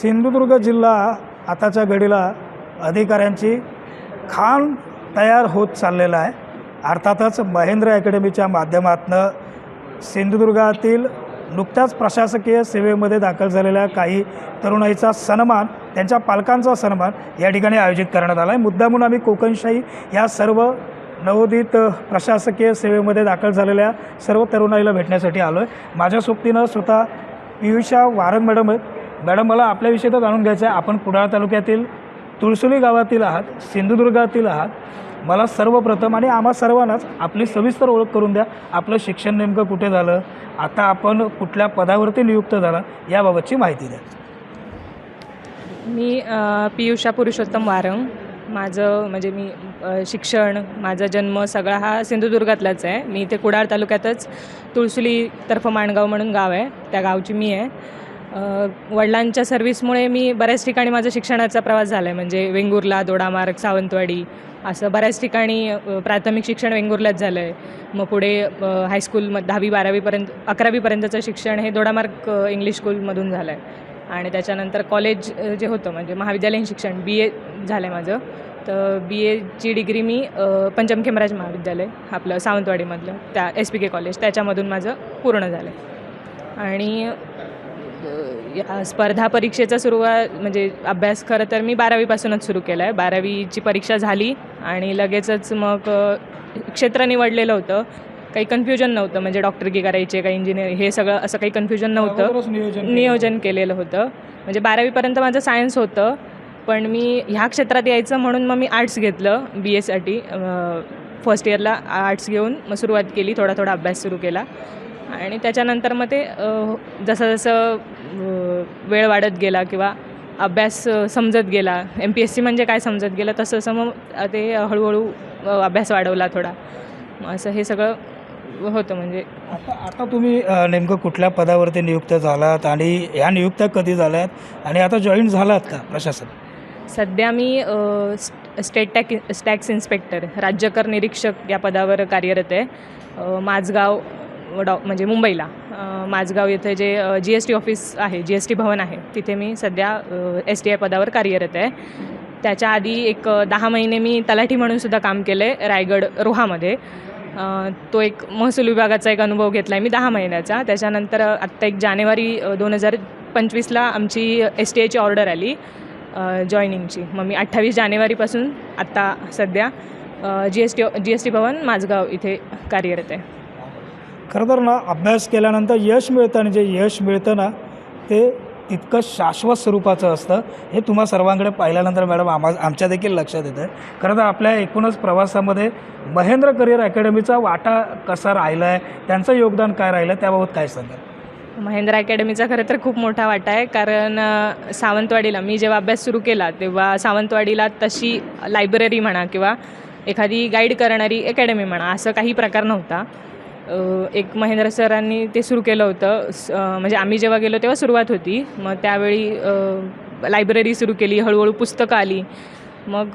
सिंधुदुर्ग जिल्हा आताच्या घडीला अधिकाऱ्यांची खाण तयार होत चाललेला आहे. अर्थातच महेंद्र अकॅडमीच्या माध्यमातनं सिंधुदुर्गातील नुकत्याच प्रशासकीय सेवेमध्ये दाखल झालेल्या काही तरुणाईचा सन्मान त्यांच्या पालकांचा सन्मान या ठिकाणी आयोजित करण्यात आला आहे मुद्दामून आम्ही कोकणशाही या सर्व नवोदित प्रशासकीय सेवेमध्ये दाखल झालेल्या सर्व तरुणाईला भेटण्यासाठी आलो आहे माझ्या सोबतीनं स्वतः पियुषा वारंग मॅडम आहेत. मॅडम मला आपल्याविषयी तर जाणून घ्यायचं आहे. आपण कुडाळ तालुक्यातील तुळसुली गावातील आहात सिंधुदुर्गातील आहात. मला सर्वप्रथम आणि आम्हा सर्वांनाच आपली सविस्तर ओळख करून द्या. आपलं शिक्षण नेमकं कुठे झालं? आता आपण कुठल्या पदावरती नियुक्त झाला? याबाबतची माहिती द्या. मी पियुषा पुरुषोत्तम वारंग. माझं म्हणजे मी शिक्षण माझा जन्म सगळा हा सिंधुदुर्गातलाच आहे. मी इथे कुडाळ तालुक्यातच तुळसुली तर्फ माणगाव म्हणून गाव आहे. त्या गावची मी आहे. वडिलांच्या सर्व्हिसमुळे मी बऱ्याच ठिकाणी माझा शिक्षणाचा प्रवास झाला आहे म्हणजे वेंगुर्ला दोडामार्ग सावंतवाडी असं बऱ्याच ठिकाणी प्राथमिक शिक्षण वेंगुर्ल्यात झालं आहे मग पुढे हायस्कूल दहावी बारावीपर्यंत अकरावीपर्यंतचं शिक्षण हे दोडामार्ग इंग्लिश स्कूलमधून झालं आहे आणि त्याच्यानंतर कॉलेज जे होतं म्हणजे महाविद्यालयीन शिक्षण बी ए झालं आहे माझं. तर बी एची डिग्री मी पंचम खेमराज महाविद्यालय आपलं सावंतवाडीमधलं त्या एस पी के कॉलेज त्याच्यामधून माझं पूर्ण झालं आहे आणि स्पर्धा परीक्षेचा सुरुवात म्हणजे अभ्यास खरं तर मी बारावीपासूनच सुरू केला आहे बारावीची परीक्षा झाली आणि लगेचच मग क्षेत्र निवडलेलं होतं. काही कन्फ्युजन नव्हतं म्हणजे डॉक्टरकी करायचे काही इंजिनिअर हे सगळं असं काही कन्फ्युजन नव्हतं. नियोजन केलेलं होतं. म्हणजे बारावीपर्यंत माझं सायन्स होतं पण मी ह्या क्षेत्रात यायचं म्हणून मग मी आर्ट्स घेतलं बी एसाठी फर्स्ट इयरला आर्ट्स घेऊन मग सुरुवात केली थोडा थोडा अभ्यास सुरू केला. आणि त्याच्यानंतर मग ते जसं जसं वेळ वाढत गेला किंवा अभ्यास समजत गेला एम पी एस सी म्हणजे काय समजत गेलं तसं तसं मग ते हळूहळू अभ्यास वाढवला थोडा. असं हे सगळं होतं म्हणजे. आता आता तुम्ही नेमकं कुठल्या पदावरती नियुक्त झालात आणि ह्या नियुक्त्या कधी झाल्यात आणि आता जॉईन झालात का प्रशासन? सध्या मी स्टेट टॅक टॅक्स इन्स्पेक्टर राज्यकर निरीक्षक या पदावर कार्यरत आहे. माझगाव डॉ म्हणजे मुंबईला. माझगाव येथे जे जी एस टी ऑफिस आहे जी एस टी भवन आहे तिथे मी सध्या एस टी आय पदावर कार्यरत आहे. त्याच्या आधी एक दहा महिने मी तलाठी म्हणून सुद्धा काम केलं आहे रायगड रोहामध्ये. तो एक महसूल विभागाचा एक अनुभव घेतला आहे मी दहा महिन्याचा. त्याच्यानंतर आत्ता एक जानेवारी दोन हजार पंचवीसला आमची एस टी आयची ऑर्डर आली जॉईनिंगची मग मी अठ्ठावीस जानेवारीपासून आत्ता सध्या G S T G S T भवन माझगाव इथे कार्यरत आहे. खरं तर ना अभ्यास केल्यानंतर यश मिळतं आणि जे यश मिळतं ना ते तितकं शाश्वत स्वरूपाचं असतं. हे तुम्हा सर्वांकडे पाहिल्यानंतर मॅडम आमा आमच्या देखील लक्षात येतं आहे खरं तर आपल्या एकूणच प्रवासामध्ये महेंद्र करिअर अकॅडमीचा वाटा कसा राहिला आहे त्यांचं योगदान काय राहिलं आहे त्याबाबत काय सांगाल? महेंद्र अकॅडमीचा खरं तर खूप मोठा वाटा आहे. कारण सावंतवाडीला मी जेव्हा अभ्यास सुरू केला तेव्हा सावंतवाडीला तशी लायब्ररी म्हणा किंवा एखादी गाईड करणारी अकॅडमी म्हणा असं काही प्रकार नव्हता. एक महेंद्र सरांनी ते सुरू केलं होतं. स- म्हणजे आम्ही जेव्हा गेलो तेव्हा सुरुवात होती. मग त्यावेळी लायब्ररी सुरू केली हळूहळू पुस्तकं आली. मग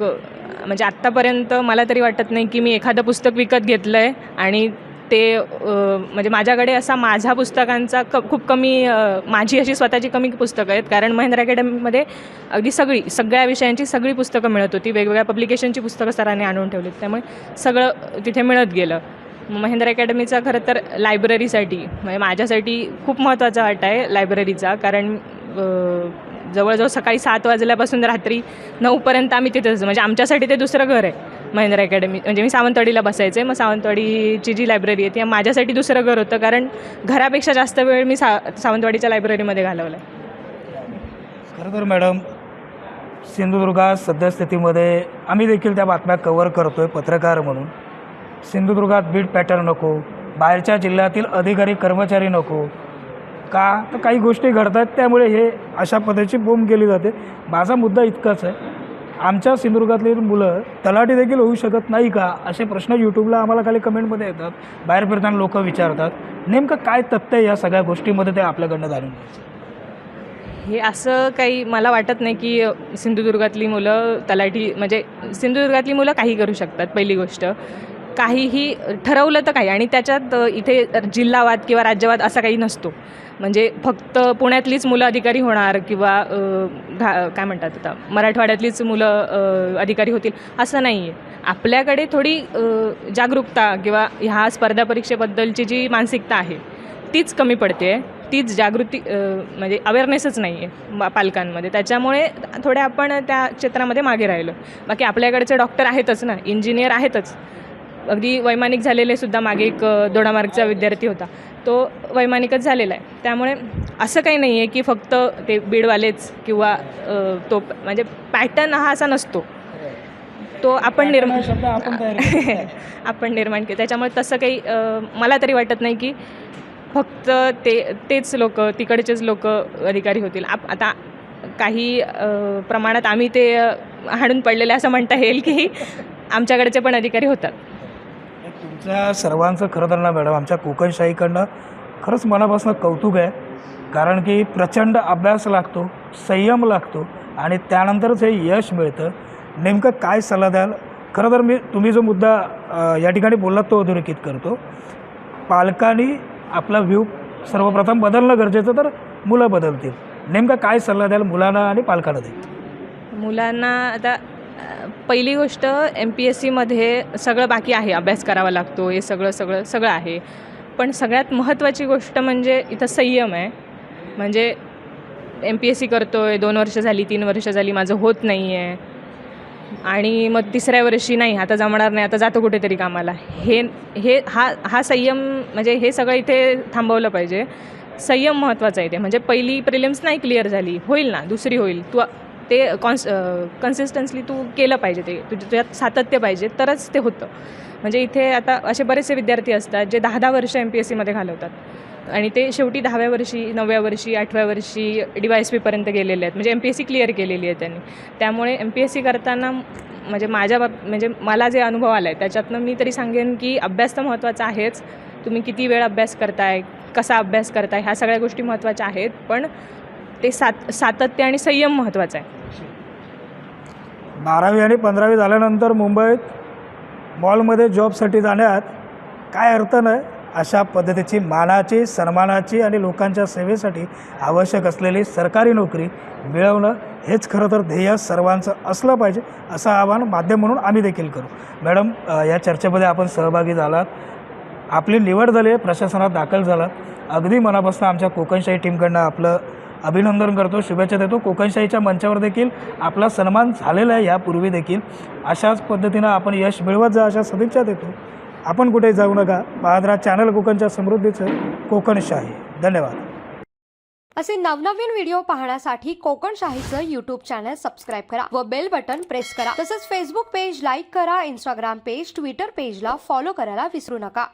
म्हणजे आत्तापर्यंत मला तरी वाटत नाही की मी एखादं पुस्तक विकत घेतलं आहे आणि ते म्हणजे माझ्याकडे असा माझ्या पुस्तकांचा क खूप कमी माझी अशी स्वतःची कमी पुस्तकं आहेत. कारण महेंद्र अकॅडमीमध्ये अगदी सगळी सगळ्या विषयांची सगळी पुस्तकं मिळत होती. वेगवेगळ्या पब्लिकेशनची पुस्तकं सरांनी आणून ठेवलीत. त्यामुळे सगळं तिथे मिळत गेलं. महेंद्र अकॅडमीचा खरं तर लायब्ररीसाठी म्हणजे माझ्यासाठी खूप महत्त्वाचा वाटा आहे लायब्ररीचा. कारण जवळजवळ सकाळी सात वाजल्यापासून रात्री नऊपर्यंत आम्ही तिथेच म्हणजे आमच्यासाठी ते दुसरं घर आहे महेंद्र अकॅडमी. म्हणजे मी सावंतवाडीला बसायचे. मग सावंतवाडीची जी लायब्ररी आहे ती माझ्यासाठी दुसरं घर होतं. कारण घरापेक्षा जास्त वेळ मी सा सावंतवाडीच्या लायब्ररीमध्ये घालवला आहे खरं तर मॅडम सिंधुदुर्गात सद्यस्थितीमध्ये आम्ही देखील त्या बातम्या कवर करतो आहे पत्रकार म्हणून. सिंधुदुर्गात बीड पॅटर्न नको. बाहेरच्या जिल्ह्यातील अधिकारी कर्मचारी नको. का? तर काही गोष्टी घडत आहेत त्यामुळे हे अशा पद्धतीची बोंब केली जाते. माझा मुद्दा इतकाच आहे. आमच्या सिंधुदुर्गातली मुलं तलाठी देखील होऊ शकत नाही का? असे प्रश्न यूट्यूबला आम्हाला खाली कमेंटमध्ये येतात. बाहेर फिरताना लोक विचारतात. नेमकं काय तथ्य आहे या सगळ्या गोष्टीमध्ये ते आपल्याकडनं जाणून घ्यायचं? हे असं काही मला वाटत नाही की सिंधुदुर्गातली मुलं तलाठी म्हणजे सिंधुदुर्गातली मुलं काही करू शकतात पहिली गोष्ट. काहीही ठरवलं तर काही. आणि त्याच्यात इथे जिल्हावाद किंवा राज्यवाद असा काही नसतो. म्हणजे फक्त पुण्यातलीच मुलं अधिकारी होणार किंवा घा काय म्हणतात आता मराठवाड्यातलीच मुलं अधिकारी होतील असं नाही आहे आपल्याकडे थोडी जागरूकता किंवा ह्या स्पर्धा परीक्षेबद्दलची जी मानसिकता आहे तीच कमी पडते. तीच जागृती म्हणजे अवेअरनेसच नाही आहे पालकांमध्ये. त्याच्यामुळे थोडे आपण त्या क्षेत्रामध्ये मागे राहिलो. बाकी आपल्याकडचे डॉक्टर आहेतच ना इंजिनियर आहेतच. अगदी वैमानिक झालेले सुद्धा मागे एक अ, दोडामार्गचा विद्यार्थी होता. तो वैमानिकच झालेला आहे. त्यामुळे असं काही नाही आहे की फक्त ते बीडवालेच किंवा तो म्हणजे पॅटर्न हा असा नसतो. तो आपण निर्माण आपण निर्माण केलं. त्याच्यामुळे तसं काही मला तरी वाटत नाही की फक्त ते तेच लोक तिकडचेच लोक अधिकारी होतील. आप आता काही प्रमाणात आम्ही ते अ, हाणून पडलेले असं म्हणता येईल की आमच्याकडचे पण अधिकारी होतात. तुमच्या सर्वांचं खरं तर ना मॅडम आमच्या कोकणशाहीकडनं खरंच मनापासून कौतुक आहे. कारण की प्रचंड अभ्यास लागतो संयम लागतो आणि त्यानंतरच हे यश मिळतं. नेमकं काय सल्ला द्याल? खरं तर मी तुम्ही जो मुद्दा या ठिकाणी बोललात तो अधोरेखित करतो. पालकांनी आपला व्ह्यू सर्वप्रथम बदलणं गरजेचं तर मुलं बदलतील. नेमकं काय सल्ला द्याल मुलांना आणि पालकांना देईल मुलांना आता पहिली गोष्ट एम पी एस सीमध्ये सगळं बाकी आहे अभ्यास करावा लागतो हे सगळं सगळं सगळं आहे. पण सगळ्यात महत्त्वाची गोष्ट म्हणजे इथं संयम आहे. म्हणजे एम पी एस सी करतो आहे दोन वर्ष झाली तीन वर्ष झाली माझं होत नाही आहे आणि मग तिसऱ्या वर्षी नाही आता जमणार नाही आता जातो कुठेतरी कामाला. हे हे हा हा संयम म्हणजे हे सगळं इथे थांबवलं पाहिजे. संयम महत्त्वाचा आहे ते म्हणजे पहिली प्रिलिम्स नाही क्लिअर झाली. होईल ना दुसरी होईल. तू ते कॉन्स कन्सिस्टन्सली तू केलं पाहिजे ते. तुझ्या तुझ्यात सातत्य पाहिजे तरच ते होतं. म्हणजे इथे आता असे बरेचसे विद्यार्थी असतात जे दहा दहा वर्ष एम पी एस सीमध्ये घालवतात. आणि ते शेवटी दहाव्या वर्षी नवव्या वर्षी आठव्या वर्षी डी वाय एस पीपर्यंत गेलेले आहेत. म्हणजे M P S C clear केलेली आहे त्यांनी. त्यामुळे एम पी एस सी करताना म्हणजे माझ्या बाब म्हणजे मला जे अनुभव आला आहे त्याच्यातनं मी तरी सांगेन की अभ्यास तर महत्त्वाचा आहेच. तुम्ही किती वेळ अभ्यास करताय कसा अभ्यास करताय ह्या सगळ्या गोष्टी महत्त्वाच्या आहेत. पण ते सात सातत्य आणि संयम महत्त्वाचा आहे. बारावी आणि पंधरावी झाल्यानंतर मुंबईत मॉलमध्ये जॉबसाठी जाण्यात काय अर्थ नाही अशा पद्धतीची मानाची सन्मानाची आणि लोकांच्या सेवेसाठी आवश्यक असलेली सरकारी नोकरी मिळवणं हेच खरं तर ध्येय सर्वांचं असलं पाहिजे असं आव्हान माध्यम म्हणून आम्ही देखील करू. मॅडम या चर्चेमध्ये आपण सहभागी झालात. आपली निवड झाली प्रशासनात दाखल झालात. अगदी मनापासून आमच्या कोकणशाही टीमकडनं आपलं अभिनंदन करतो. शुभेच्छा देतो. कोकणशाहीच्या मंचावर देखील आपला सन्मान झालेला आहे. यापूर्वी देखील अशाच पद्धतीनं आपण यश मिळवत जा अशा सदिच्छा देतो. आपण कुठे जाऊ नका. बहादरा चॅनल कोकणच्या समृद्धीचं कोकणशाही. धन्यवाद. असे नवनवीन व्हिडिओ पाहण्यासाठी कोकणशाहीचं यूट्यूब युट्यूब चॅनल सबस्क्राईब करा व बेल बटन प्रेस करा. तसंच फेसबुक पेज लाईक करा इंस्टाग्राम पेज ट्विटर पेजला फॉलो करायला विसरू नका.